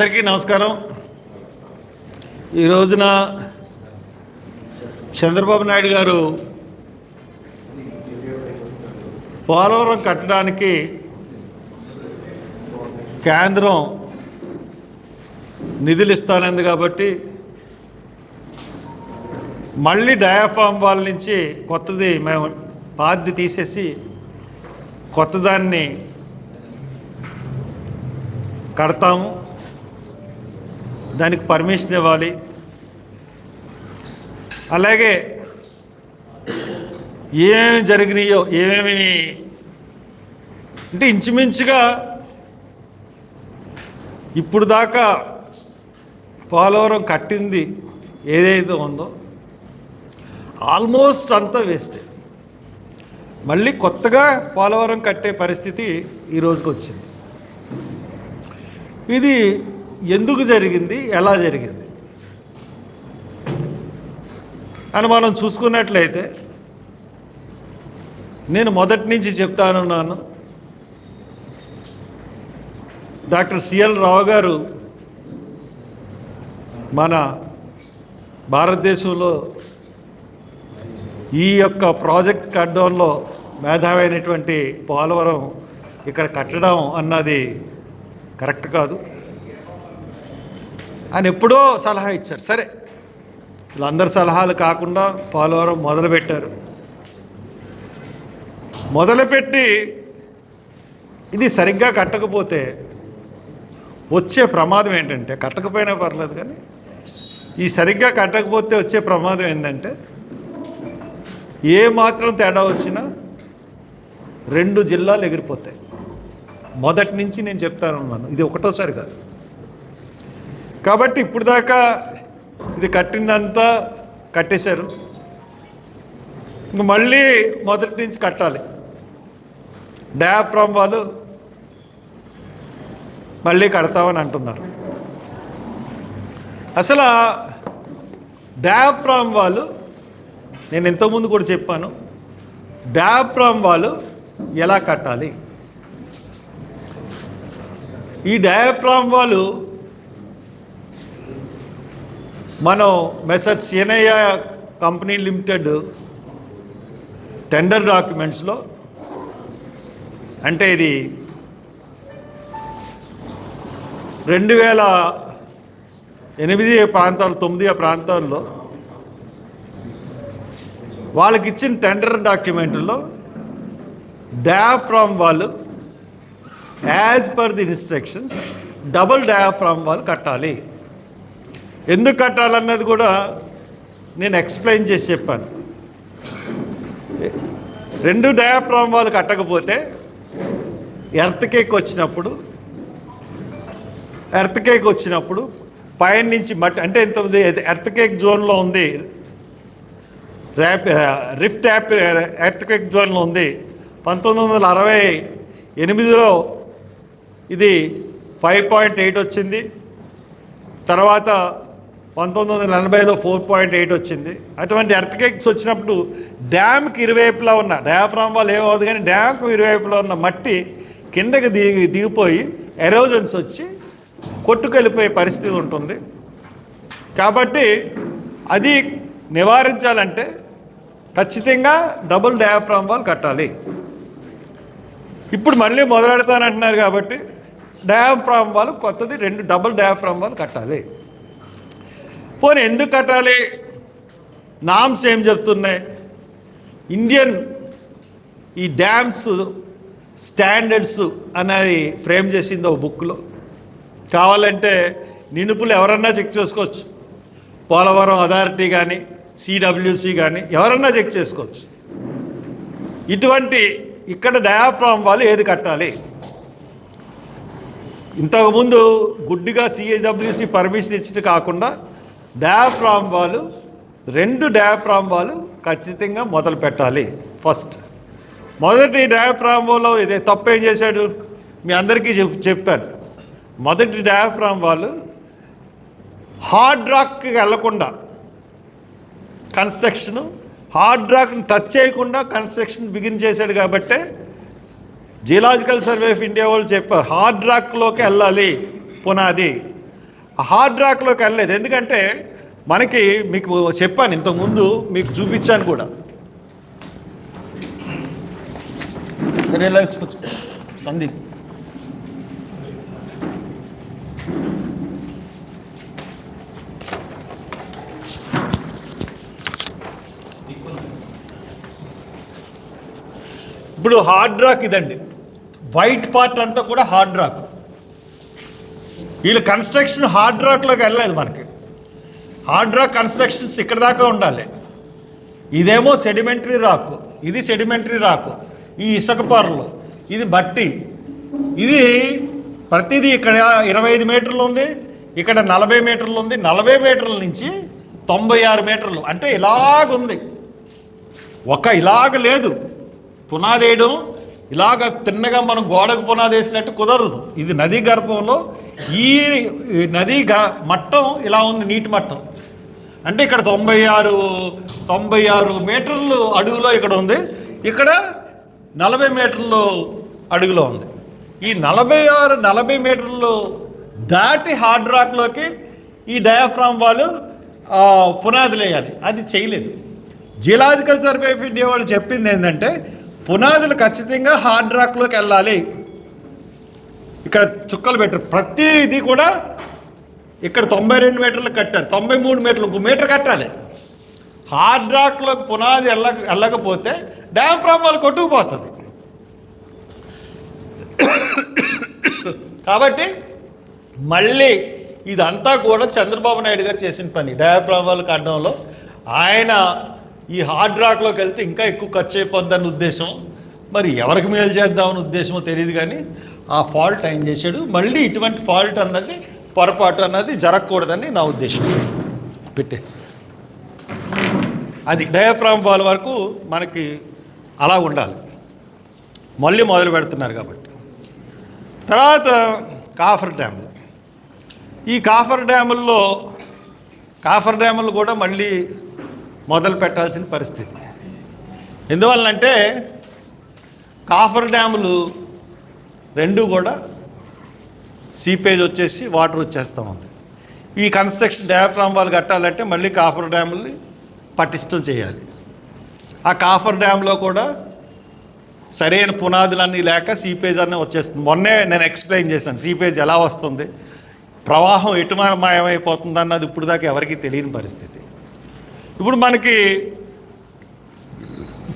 అందరికీ నమస్కారం. ఈ రోజున చంద్రబాబు నాయుడు గారు పోలవరం కట్టడానికి కేంద్రం నిధులు ఇస్తానంది కాబట్టి మళ్ళీ డయాఫామ్ వాళ్ళ నుంచి కొత్తది మేము పాతది తీసేసి కొత్తదాన్ని కడతాము. దానికి పర్మిషన్ ఇవ్వాలి. అలాగే ఏమేమి జరిగినాయో ఏమేమి అంటే ఇంచుమించుగా ఇప్పుడు దాకా పోలవరం కట్టింది ఏదైతే ఉందో ఆల్మోస్ట్ అంతా వేస్తే మళ్ళీ కొత్తగా పోలవరం కట్టే పరిస్థితి ఈ రోజుకి వచ్చింది ఇది ఎందుకు జరిగింది ఎలా జరిగింది? అని మనం చూసుకున్నట్లయితే నేను మొదటి నుంచి చెప్తానున్నాను. డాక్టర్ సిఎల్ రావు గారు మన భారతదేశంలో ఈ యొక్క ప్రాజెక్ట్ కట్టడంలో మేధావైనటువంటి పోలవరం ఇక్కడ కట్టడం అన్నది కరెక్ట్ కాదు. అని ఎప్పుడో సలహా ఇచ్చారు. సరే వీళ్ళందరి సలహాలు కాకుండా పోలవరం మొదలుపెట్టారు. మొదలుపెట్టి ఇది సరిగ్గా కట్టకపోతే వచ్చే ప్రమాదం ఏంటంటే కట్టకపోయినా పర్లేదు కానీ ఈ సరిగ్గా కట్టకపోతే వచ్చే ప్రమాదం ఏంటంటే ఏ మాత్రం తేడా వచ్చినా రెండు జిల్లాలు ఎగిరిపోతాయి. మొదటి నుంచి నేను చెప్తానున్నాను ఇది ఒకటోసారి కాదు. కాబట్టి ఇప్పుడు దాకా ఇది కట్టిందంతా కట్టేశారు. ఇంక మళ్ళీ మొదటి నుంచి కట్టాలి. డయాఫ్రామ్ వాళ్ళు మళ్ళీ కడతామని అంటున్నారు. అసలు డయాఫ్రామ్ వాళ్ళు నేను ఇంతకుముందు కూడా చెప్పాను డయాఫ్రామ్ వాళ్ళు ఎలా కట్టాలి? ఈ డయాఫ్రామ్ వాళ్ళు మనం messrs Sinayya company limited tender డాక్యుమెంట్స్లో అంటే ఇది రెండు వేల ఎనిమిది ప్రాంతాలు తొమ్మిది ప్రాంతాల్లో వాళ్ళకి ఇచ్చిన టెండర్ డాక్యుమెంట్లో డయాఫ్రామ్ వాళ్ళు as per the instructions double diaphragm వాళ్ళు కట్టాలి. ఎందుకు కట్టాలన్నది కూడా నేను ఎక్స్ప్లెయిన్ చేసి చెప్పాను. రెండు డయాఫ్రామ్ వాళ్ళు కట్టకపోతే ఎర్త్ కేక్ వచ్చినప్పుడు ఎర్త్ కేక్ వచ్చినప్పుడు పైన నుంచి మట్టి అంటే ఎంత ఉంది? ఎర్త్ కేక్ జోన్లో ఉంది. ర్యాప్ రిఫ్ట్ యాప్ ఎర్త్ కేక్ జోన్లో ఉంది. పంతొమ్మిది వందల అరవై ఎనిమిదిలో ఇది ఫైవ్ పాయింట్ ఎయిట్ వచ్చింది. తర్వాత పంతొమ్మిది వందల ఎనభైలో ఫోర్ పాయింట్ ఎయిట్ వచ్చింది. అటువంటి ఎర్త్కేక్స్ వచ్చినప్పుడు డ్యామ్కి ఇరువైపులా ఉన్న డయాఫ్రామ్ వాళ్ళు ఏమవుతుంది కానీ డ్యామ్కు ఇరువైపులా ఉన్న మట్టి కిందకి దిగి దిగిపోయి ఎరోజన్స్ వచ్చి కొట్టుకెళ్ళిపోయే పరిస్థితి ఉంటుంది. కాబట్టి అది నివారించాలంటే ఖచ్చితంగా డబుల్ డయాఫ్రామ్ వాల్ కట్టాలి. ఇప్పుడు మళ్ళీ మొదలెడతానంటున్నారు కాబట్టి డయాఫ్రామ్ వాళ్ళు కొత్తది రెండు డబుల్ డయాఫ్రామ్ వాళ్ళు కట్టాలి. పోనీ ఎందుకు కట్టాలి? నామ్స్ ఏం చెప్తున్నాయి? ఇండియన్ ఈ డ్యామ్స్ స్టాండర్డ్స్ అనేది ఫ్రేమ్ చేసింది ఒక బుక్లో. కావాలంటే నినుపులు ఎవరన్నా చెక్ చేసుకోవచ్చు. పోలవరం అథారిటీ కానీ సిడబ్ల్యూసి కానీ ఎవరన్నా చెక్ చేసుకోవచ్చు. ఇటువంటి ఇక్కడ డయాఫ్రామ్ వాళ్ళు ఏది కట్టాలి? ఇంతకుముందు గుడ్డిగా సిఏడబ్ల్యూసి పర్మిషన్ ఇచ్చి కాకుండా డయాఫ్రాంబాలు రెండు డయాఫ్రాంబాలు ఖచ్చితంగా మొదలు పెట్టాలి. ఫస్ట్ మొదటి డయాఫ్రామ్ ఇదే తప్పు ఏం చేశాడు? మీ అందరికీ చెప్ చెప్పాను. మొదటి డయాఫ్రాంబాలు వాళ్ళు హార్డ్ రాక్కి వెళ్ళకుండా కన్స్ట్రక్షన్ హార్డ్ రాక్ని టచ్ చేయకుండా కన్స్ట్రక్షన్ బిగిన్ చేశాడు కాబట్టే జియలాజికల్ సర్వే ఆఫ్ ఇండియా వాళ్ళు చెప్పారు హార్డ్ రాక్లోకి వెళ్ళాలి పునాది. హార్డ్ రాక్లోకి వెళ్ళలేదు. ఎందుకంటే మనకి మీకు చెప్పాను ఇంతకుముందు మీకు చూపించాను కూడా. ఇక్కడ సందీప్. ఇప్పుడు హార్డ్ రాక్ ఇదండి. వైట్ పార్ట్ అంతా కూడా హార్డ్ రాక్ వీళ్ళు కన్స్ట్రక్షన్ హార్డ్ రాక్లోకి వెళ్ళలేదు మనకి. హార్డ్ రాక్ కన్స్ట్రక్షన్స్ ఇక్కడ దాకా ఉండాలి. ఇదేమో సెడిమెంటరీ రాక్ ఇది సెడిమెంటరీ రాక్ ఈ ఇసుక పొరలు ఇది బట్టి. ఇది ప్రతిదీ ఇక్కడ ఇరవై ఐదు మీటర్లు ఉంది ఇక్కడ నలభై మీటర్లు ఉంది నలభై మీటర్ల నుంచి తొంభై ఆరు మీటర్లు. అంటే ఇలాగుంది. ఒక ఇలాగ లేదు. పునాదేయడం ఇలాగ తిన్నగా మనం గోడకు పునాది వేసినట్టు కుదరదు. ఇది నదీ గర్భంలో ఈ నదీ గ మట్టం ఇలా ఉంది నీటి మట్టం. అంటే ఇక్కడ తొంభై ఆరు తొంభై ఆరు మీటర్లు అడుగులో ఇక్కడ ఉంది. ఇక్కడ నలభై మీటర్లు అడుగులో ఉంది. ఈ నలభై ఆరు నలభై మీటర్లు దాటి హార్డ్ రాక్లోకి ఈ డయాఫ్రామ్ వాళ్ళు ఆ, వేయాలి. అది చేయలేదు. జియలాజికల్ సర్వే ఆఫ్ ఇండియా వాళ్ళు చెప్పింది ఏంటంటే పునాదులు ఖచ్చితంగా హార్డ్ రాక్లోకి వెళ్ళాలి. ఇక్కడ చుక్కలు పెట్టారు. ప్రతిదీ కూడా ఇక్కడ తొంభై రెండు మీటర్లు కట్టారు. తొంభై మూడు మీటర్లు ఇంకో మీటర్ కట్టాలి. హార్డ్ రాక్లోకి పునాది వెళ్ళ వెళ్ళకపోతే డ్యామ్ ఫ్రామ్ కొట్టుకుపోతుంది. కాబట్టి మళ్ళీ ఇదంతా కూడా చంద్రబాబు నాయుడు గారు చేసిన పని. డయాఫ్రామ్ వాళ్ళు కట్టడంలో ఆయన ఈ హార్డ్ రాక్లోకి వెళ్తే ఇంకా ఎక్కువ ఖర్చు అయిపోద్దన్న ఉద్దేశం. మరి ఎవరికి మేలు చేద్దామని ఉద్దేశమో తెలియదు కానీ ఆ ఫాల్ట్ ఆయన చేశాడు. మళ్ళీ ఇటువంటి ఫాల్ట్ అన్నది పొరపాటు అన్నది జరగకూడదని నా ఉద్దేశం. పెట్టే. అది డయాఫ్రామ్ వాల్ వరకు మనకి అలా ఉండాలి. మళ్ళీ మొదలు పెడుతున్నారు కాబట్టి. తర్వాత కాఫర్ డ్యాములు ఈ కాఫర్ డ్యాముల్లో కాఫర్ డ్యాములు కూడా మళ్ళీ మొదలు పెట్టాల్సిన పరిస్థితి. ఎందువల్లంటే కాఫర్ డ్యాములు రెండు కూడా సీపేజ్ వచ్చేసి వాటర్ వచ్చేస్తూ ఉంది. ఈ కన్స్ట్రక్షన్ డయాఫ్రామ్ వాళ్ళు కట్టాలంటే మళ్ళీ కాఫర్ డ్యాముల్ని పటిష్టం చేయాలి. ఆ కాఫర్ డ్యామ్లో కూడా సరైన పునాదులన్నీ లేక సీపేజ్ అన్నీ వచ్చేస్తుంది. మొన్నే నేను ఎక్స్ప్లెయిన్ చేశాను సీపేజ్ ఎలా వస్తుంది ప్రవాహం ఎటు మాయమైపోతుంది అన్నది ఇప్పుడు దాకా ఎవరికీ తెలియని పరిస్థితి. ఇప్పుడు మనకి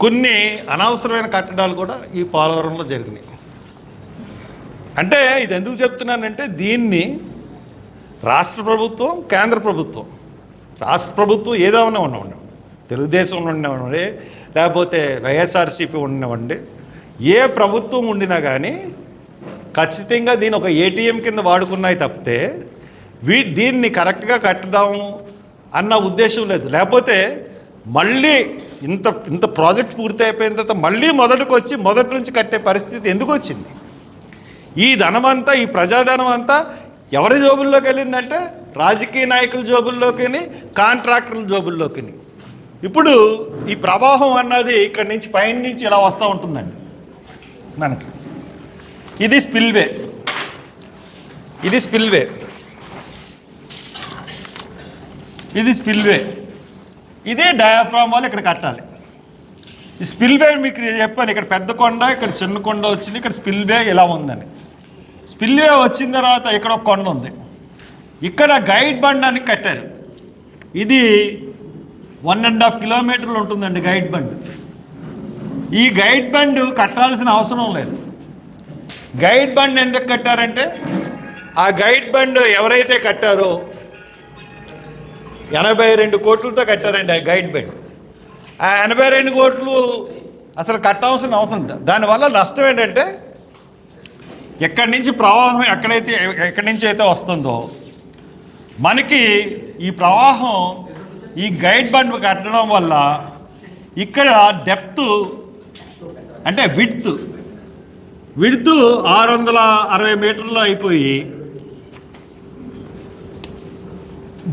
కొన్ని అనవసరమైన కట్టడాలు కూడా ఈ పోలవరంలో జరిగినాయి. అంటే ఇది ఎందుకు చెప్తున్నానంటే దీన్ని రాష్ట్ర ప్రభుత్వం కేంద్ర ప్రభుత్వం రాష్ట్ర ప్రభుత్వం ఏదైనా ఉండవండి తెలుగుదేశం ఉండనివ్వండి లేకపోతే వైఎస్ఆర్సీపీ ఉండనివ్వండి ఏ ప్రభుత్వం ఉండినా కానీ ఖచ్చితంగా దీని ఒక ఏటీఎం కింద వాడుకున్నాయి తప్పితే వీ దీన్ని కరెక్ట్గా కట్టుదాము అన్న ఉద్దేశం లేదు. లేకపోతే మళ్ళీ ఇంత ఇంత ప్రాజెక్ట్ పూర్తి అయిపోయిన తర్వాత మళ్ళీ మొదటికి వచ్చి మొదటి నుంచి కట్టే పరిస్థితి ఎందుకు వచ్చింది ఈ ధనం అంతా ఈ ప్రజాధనం అంతా ఎవరి జోబుల్లోకి వెళ్ళిందంటే రాజకీయ నాయకుల జోబుల్లోకి కాంట్రాక్టర్ల జోబుల్లోకి ఇప్పుడు ఈ ప్రవాహం అన్నది ఇక్కడి నుంచి పైన నుంచి ఇలా వస్తూ ఉంటుందండి. మనకి ఇది స్పిల్వే. ఇది స్పిల్వే. ఇది స్పిల్వే. ఇదే డయాఫ్రామ్ వాళ్ళు ఇక్కడ కట్టాలి. ఈ స్పిల్వే మీకు నేను చెప్పాను ఇక్కడ పెద్ద కొండ ఇక్కడ చిన్న కొండ వచ్చింది ఇక్కడ స్పిల్వే ఇలా ఉందని. స్పిల్వే వచ్చిన తర్వాత ఇక్కడ ఒక కొండ ఉంది. ఇక్కడ గైడ్ బండ్ అని కట్టారు. ఇది వన్ అండ్ హాఫ్ కిలోమీటర్లు ఉంటుందండి గైడ్ బండ్. ఈ గైడ్ బండ్ కట్టాల్సిన అవసరం లేదు. గైడ్ బండ్ ఎందుకు కట్టారంటే ఆ గైడ్ బండ్ ఎవరైతే కట్టారో ఎనభై రెండు కోట్లతో కట్టారండి ఆ గైడ్ బండ్ ఆ ఎనభై రెండు కోట్లు అసలు కట్టాల్సిన అవసరం దానివల్ల నష్టం ఏంటంటే ఎక్కడి నుంచి ప్రవాహం ఎక్కడైతే ఎక్కడి నుంచి అయితే వస్తుందో మనకి ఈ ప్రవాహం ఈ గైడ్ బండ్ కట్టడం వల్ల ఇక్కడ డెప్త్ అంటే విడ్త్ విడ్త్ ఆరు వందల అరవై మీటర్లు అయిపోయి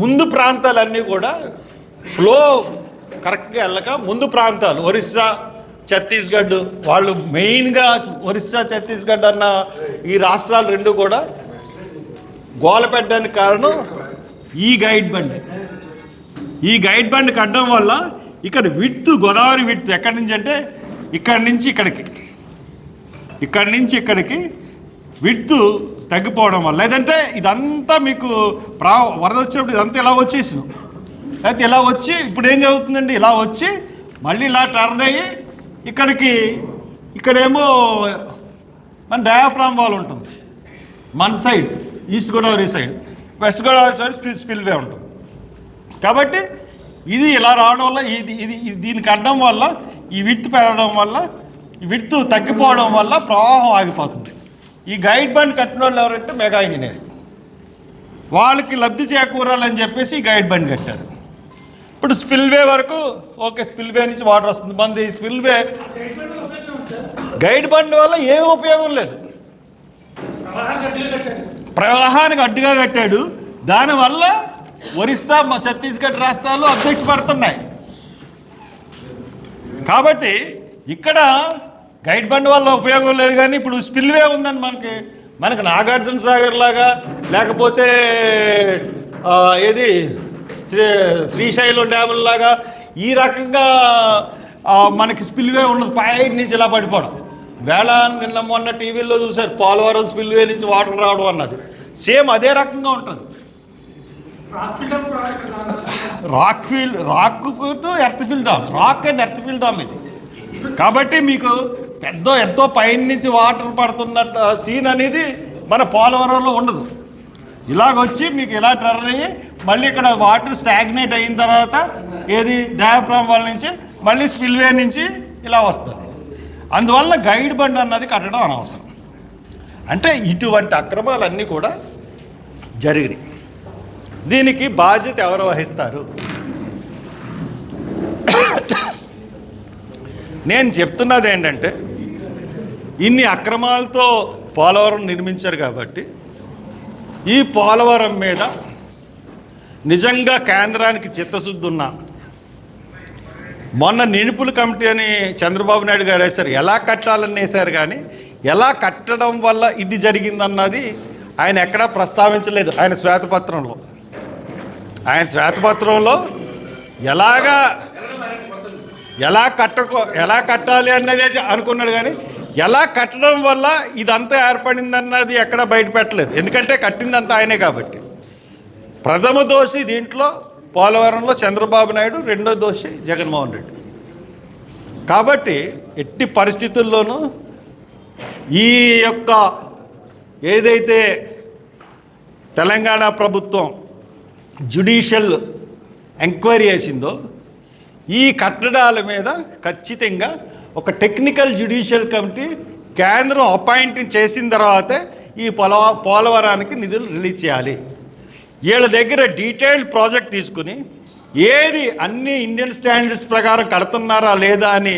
ముందు ప్రాంతాలన్నీ కూడా ఫ్లో కరెక్ట్గా వెళ్ళక ముందు ప్రాంతాలు. ఒరిస్సా ఛత్తీస్గఢ్ వాళ్ళు మెయిన్గా ఒరిస్సా ఛత్తీస్గఢ్ అన్న ఈ రాష్ట్రాలు రెండు కూడా గోల పెట్టడానికి కారణం ఈ గైడ్ బండి. ఈ గైడ్ బండ్ కట్టడం వల్ల ఇక్కడ విడ్త్ గోదావరి విడ్త్ ఎక్కడి నుంచి అంటే ఇక్కడి నుంచి ఇక్కడికి. ఇక్కడి నుంచి ఇక్కడికి విడ్త్ తగ్గిపోవడం వల్ల లేదంటే ఇదంతా మీకు ప్రా వరద వచ్చినప్పుడు ఇదంతా ఇలా వచ్చేసిన లేకపోతే ఇలా వచ్చి ఇప్పుడు ఏం జరుగుతుందండి? ఇలా వచ్చి మళ్ళీ ఇలా టర్న్ అయ్యి ఇక్కడికి ఇక్కడేమో మన డయాఫ్రామ్ వాల్ ఉంటుంది. మన side east Godavari side. West Godavari side spill spillway ఉంటుంది. కాబట్టి ఇది ఇలా రావడం వల్ల ఇది ఇది ఇది దీనికి అడ్డం వల్ల ఈ విడ్త్ పెరగడం వల్ల ఈ విడ్త్ తగ్గిపోవడం వల్ల ప్రవాహం ఆగిపోతుంది. ఈ గైడ్ బండ్ కట్టిన వాళ్ళు ఎవరంటే మెగా ఇంజనీర్. వాళ్ళకి లబ్ధి చేకూరాలని చెప్పేసి ఈ గైడ్ బండ్ కట్టారు. ఇప్పుడు స్పిల్వే వరకు ఓకే స్పిల్వే నుంచి వాటర్ వస్తుంది. మంది స్పిల్వే. గైడ్ బండ్ వల్ల ఏం ఉపయోగం లేదు. ప్రవాహానికి అడ్డుగా కట్టాడు. దానివల్ల ఒరిస్సా ఛత్తీస్గఢ్ రాష్ట్రాలు అధ్యక్ష పడుతున్నాయి. కాబట్టి ఇక్కడ గైడ్ బండ్ వల్ల ఉపయోగం లేదు కానీ ఇప్పుడు స్పిల్వే ఉందని మనకి మనకి నాగార్జున సాగర్ లాగా లేకపోతే ఏది శ్రీ శ్రీశైలం డ్యాముల లాగా ఈ రకంగా మనకి స్పిల్వే ఉన్నది పై నుంచి ఇలా పడిపోవడం. వేళ నిన్న మొన్న టీవీలో చూశారు పోలవరం స్పిల్వే నుంచి వాటర్ రావడం అన్నది. సేమ్ అదే రకంగా ఉంటుంది. Rock filled rock earth filled dam rock and earth filled dam ఇది. కాబట్టి మీకు పెద్ద ఎంతో పైన నుంచి వాటర్ పడుతున్న సీన్ అనేది మన పోలవరంలో ఉండదు. ఇలాగొచ్చి మీకు ఇలా టర్న్ అయ్యి మళ్ళీ ఇక్కడ వాటర్ స్టాగ్నేట్ అయిన తర్వాత ఏది డయాఫ్రామ్ వాళ్ళ నుంచి మళ్ళీ స్పిల్వే నుంచి ఇలా వస్తుంది. అందువల్ల గైడ్ బండ్ అన్నది కట్టడం అనవసరం. అంటే ఇటువంటి అక్రమాలన్నీ కూడా జరిగినాయి. దీనికి బాధ్యత ఎవరు వహిస్తారు? నేను చెప్తున్నది ఏంటంటే ఇన్ని అక్రమాలతో పోలవరం నిర్మించారు కాబట్టి ఈ పోలవరం మీద నిజంగా కేంద్రానికి చిత్తశుద్ధి ఉన్నా మొన్న నినుపుల కమిటీ అని చంద్రబాబు నాయుడు గారు వేశారు. ఎలా కట్టాలని వేశారు కానీ ఎలా కట్టడం వల్ల ఇది జరిగిందన్నది ఆయన ఎక్కడా ప్రస్తావించలేదు ఆయన శ్వేతపత్రంలో. ఆయన శ్వేతపత్రంలో ఎలాగా ఎలా కట్టకో ఎలా కట్టాలి అన్నది అనుకున్నాడు కానీ ఎలా కట్టడం వల్ల ఇదంతా ఏర్పడిందన్నది ఎక్కడ బయట పెట్టలేదు. ఎందుకంటే కట్టిందంతా ఆయనే కాబట్టి. ప్రథమ దోషి దీంట్లో పోలవరంలో చంద్రబాబు నాయుడు రెండో దోషి జగన్మోహన్ రెడ్డి. కాబట్టి ఎట్టి పరిస్థితుల్లోనూ ఈ యొక్క ఏదైతే తెలంగాణ ప్రభుత్వం జ్యుడిషియల్ ఎంక్వైరీ చేసిందో ఈ కట్టడాల మీద ఖచ్చితంగా ఒక టెక్నికల్ జ్యుడిషియల్ కమిటీ కేంద్రం అపాయింట్ చేసిన తర్వాతే ఈ పొల పోలవరానికి నిధులు రిలీజ్ చేయాలి. వీళ్ళ దగ్గర డీటెయిల్డ్ ప్రాజెక్ట్ తీసుకుని ఏది అన్ని ఇండియన్ స్టాండర్డ్స్ ప్రకారం కడుతున్నారా లేదా అని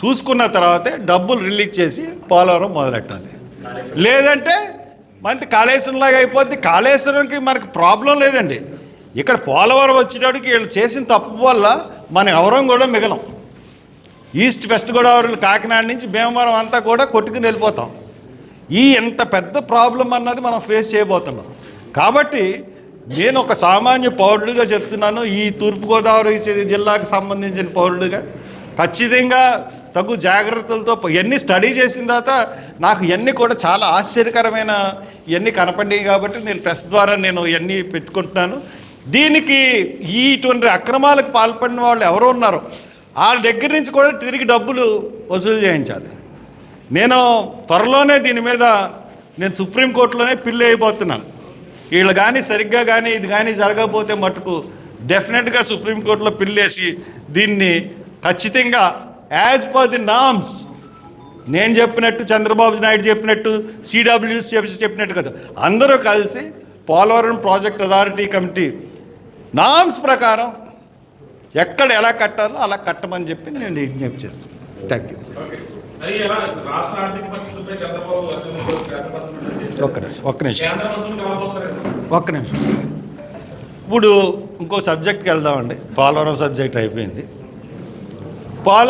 చూసుకున్న తర్వాతే డబ్బులు రిలీజ్ చేసి పోలవరం మొదలెట్టాలి. లేదంటే మనకి కాళేశ్వరంలాగా అయిపోద్ది. కాళేశ్వరంకి మనకి ప్రాబ్లం లేదండి. ఇక్కడ పోలవరం వచ్చేటప్పటికి వీళ్ళు చేసిన తప్పు వల్ల మన ఎవరం కూడా మిగలం. ఈస్ట్ వెస్ట్ గోదావరి కాకినాడ నుంచి భీమవరం అంతా కూడా కొట్టుకుని వెళ్ళిపోతాం. ఈ ఎంత పెద్ద ప్రాబ్లం అన్నది మనం ఫేస్ చేయబోతున్నాం. కాబట్టి నేను ఒక సామాన్య పౌరుడిగా చెప్తున్నాను ఈ తూర్పుగోదావరి జిల్లాకు సంబంధించిన పౌరుడిగా. ఖచ్చితంగా తగు జాగ్రత్తలతో ఇవన్నీ స్టడీ చేసిన తర్వాత నాకు ఇవన్నీ కూడా చాలా ఆశ్చర్యకరమైన ఇవన్నీ కనపడ్డాయి కాబట్టి నేను ప్రెస్ ద్వారా నేను ఇవన్నీ పెట్టుకుంటున్నాను. దీనికి ఈ ఇటువంటి అక్రమాలకు పాల్పడిన వాళ్ళు ఎవరు ఉన్నారో. వాళ్ళ దగ్గర నుంచి కూడా తిరిగి డబ్బులు వసూలు చేయించాలి. నేను త్వరలోనే దీని మీద నేను సుప్రీంకోర్టులోనే పిల్లి అయిపోతున్నాను. వీళ్ళు కానీ సరిగ్గా కానీ ఇది కానీ జరగకపోతే మటుకు డెఫినెట్గా సుప్రీంకోర్టులో పిల్లేసి దీన్ని ఖచ్చితంగా యాజ్ పర్ ది నామ్స్ నేను చెప్పినట్టు చంద్రబాబు నాయుడు చెప్పినట్టు సిడబ్ల్యూసి చెప్పినట్టు కదా. అందరూ కలిసి Polavaram project authority committee norms ప్రకారం ఎక్కడ ఎలా కట్టాలో అలా కట్టమని చెప్పి నేను విజ్ఞప్తి చేస్తాను. థ్యాంక్ యూ ఒక్క నిమిషం ఒక్క నిమిషం. ఒక్క నిమిషం. ఇప్పుడు ఇంకో సబ్జెక్ట్కి వెళ్దామండి. పోలవరం సబ్జెక్ట్ అయిపోయింది. పోల